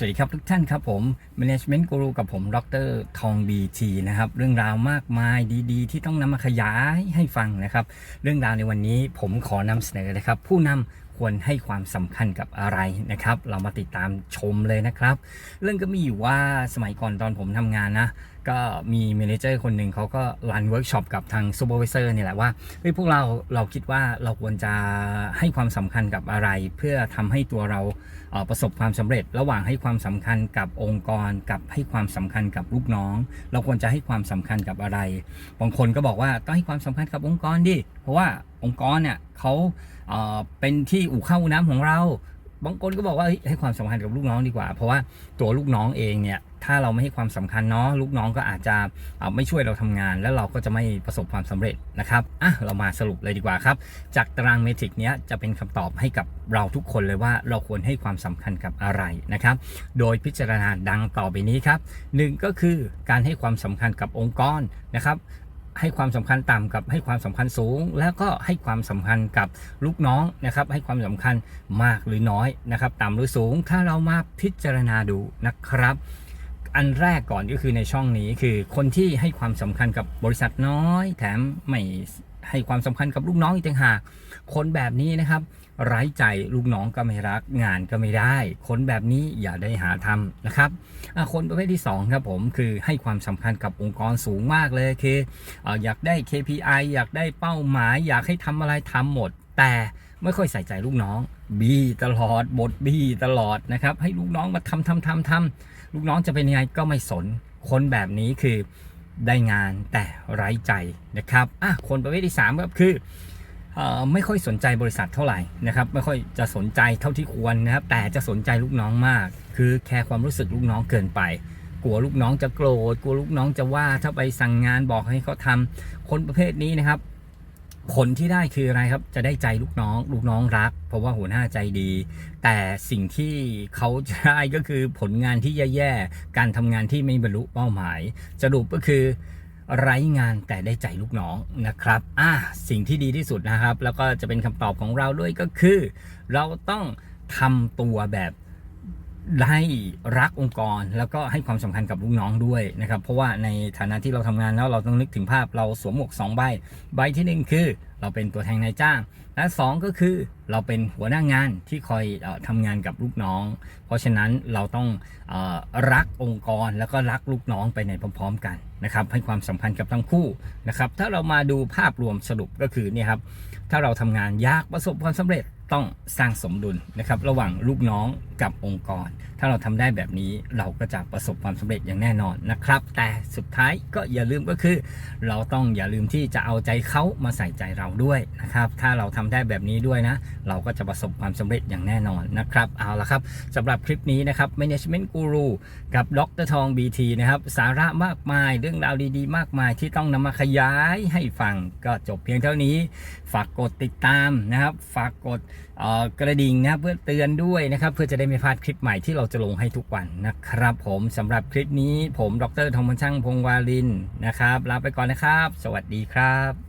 สวัสดีครับทุกท่านครับผม Management Guru กับผมดรทองบีทีนะครับเรื่องราวมากมายดีๆ ที่ต้องนำมาขยายให้ฟังนะครับ เรื่องราวในวันนี้ผมขอนำเสนอนะครับ ผู้นำควรให้ความสำคัญกับอะไรนะครับ เรามาติดตามชมเลยนะครับ เรื่องก็มีอยู่ว่าสมัยก่อนตอนผมทำงานนะ ก็มีเมนเจอร์คนหนึ่งเขาก็รันเวิร์กช็อปกับทางซูเปอร์วิเซอร์นี่แหละว่าเฮ้ยพวกเราเราคิดว่าเราควรจะให้ความสำคัญกับอะไร เพื่อทำให้ตัวเราเประสบความสำเร็จ ระหว่างให้ความสำคัญกับองค์กร กับให้ความสำคัญกับลูกน้อง เราควรจะให้ความสำคัญกับอะไรบางคนก็บอกว่าต้องให้ความสำคัญกับองค์กรดิเพราะว่าองค์กรเนี่ยเขาเป็นที่อู่เข้าอู่น้ำของเรา บางคนก็บอกว่าให้ความสำคัญกับลูกน้องดีกว่า เพราะว่าตัวลูกน้องเองเนี่ยถ้าเราไม่ให้ความสำคัญเนาะลูกน้องก็อาจจะไม่ช่วยเราทำงาน แล้วเราก็จะไม่ประสบความสำเร็จนะครับอะเรามาสรุปเลยดีกว่าครับ จากตารางเมทริกเนี้ยจะเป็นคำตอบให้กับเราทุกคนเลยว่าเราควรให้ความสำคัญกับอะไรนะครับ โดยพิจารณาดังต่อไปนี้ครับหนึ่งก็คือการให้ความสำคัญกับองค์กรนะครับ ให้ความสำคัญต่ำกับให้ความสำคัญสูง แล้วก็ให้ความสำคัญกับลูกน้องนะครับ ให้ความสำคัญมากหรือน้อยนะครับ ต่ำหรือสูง ถ้าเรามาพิจารณาดูนะครับ อันแรกก่อนก็คือในช่องนี้คือคนที่ให้ความสำคัญกับบริษัทน้อย แถมไม่ ให้ความสำคัญกับลูกน้องอีกต่างหาก คนแบบนี้นะครับ ไร้ใจลูกน้องก็ไม่รัก งานก็ไม่ได้ คนแบบนี้อย่าได้หาทำนะครับคนประเภทที่สองครับผมคือให้ความสำคัญกับองค์กรสูงมากเลยคือเอ่อยากได้ KPI อยากได้เป้าหมาย อยากให้ทำอะไรทำหมด แต่ไม่ค่อยใส่ใจลูกน้องบีตลอดบทบีตลอดนะครับ ให้ลูกน้องมาทำทำทำทำลูกน้องจะเป็นยังไงก็ไม่สน คนแบบนี้คือ ได้งานแต่ไร้ใจนะครับอะคนประเภทที่สามก็คือเอ่อไม่ค่อยสนใจบริษัทเท่าไหร่นะครับ ไม่ค่อยจะสนใจเท่าที่ควรนะครับ แต่จะสนใจลูกน้องมาก คือแคร์ความรู้สึกลูกน้องเกินไป กลัวลูกน้องจะโกรธ กลัวลูกน้องจะว่า ถ้าไปสั่งงานบอกให้เขาทำคนประเภทนี้นะครับ ผลที่ได้คืออะไรครับ จะได้ใจลูกน้อง ลูกน้องรัก เพราะว่าหัวหน้าใจดี แต่สิ่งที่เขาจะได้ก็คือผลงานที่แย่ๆ การทำงานที่ไม่บรรลุเป้าหมาย สรุปก็คือไร้งานแต่ได้ใจลูกน้องนะครับ อะสิ่งที่ดีที่สุดนะครับ แล้วก็จะเป็นคำตอบของเราด้วยก็คือ เราต้องทำตัวแบบ ได้รักองค์กรแล้วก็ให้ความสำคัญกับลูกน้องด้วยนะครับ เพราะว่าในฐานะที่เราทำงานแล้วเราต้องนึกถึงภาพเราสวมหมวกสองใบ ใบที่หนึ่งคือ เราเป็นตัวแทนนายจ้าง และสองก็คือเราเป็นหัวหน้างานที่คอยออทำงานกับลูกน้อง เพราะฉะนั้นเราต้องอรักองค์กรแล้วก็รักลูกน้องไปในพร้อม ๆ กันนะครับ ให้ความสัมพันธ์กับทั้งคู่นะครับ ถ้าเรามาดูภาพรวมสรุปก็คือเนี่ยครับถ้าเราทำงานยากประสบความสำเร็จต้องสร้างสมดุลนะครับ ระหว่างลูกน้อง กับองค์กร ถ้าเราทำได้แบบนี้เราก็จะประสบความสำเร็จอย่างแน่นอนนะครับ แต่สุดท้ายก็อย่าลืมก็คือ เราต้องอย่าลืมที่จะเอาใจเขามาใส่ใจเราด้วยนะครับ ถ้าเราทำได้แบบนี้ด้วยนะ เราก็จะประสบความสำเร็จอย่างแน่นอนนะครับเอาละครับสำหรับคลิปนี้นะครับ Management Guru กับดรทอง BT นะครับสาระมากมายเรื่องราวดีๆ มากมายที่ต้องนำมาขยายให้ฟังก็จบเพียงเท่านี้ ฝากกดติดตามนะครับ ฝากกดออกระดิ่งนะเพื่อเตือนด้วยนะครับเพื่อจะได้ไม่พลาดคลิปใหม่ที่เราจะลงให้ทุกวันนะครับ ผมสำหรับคลิปนี้ผมดรทองมันช่างพงวาลินนะครับลาไปก่อนนะครับ สวัสดีครับ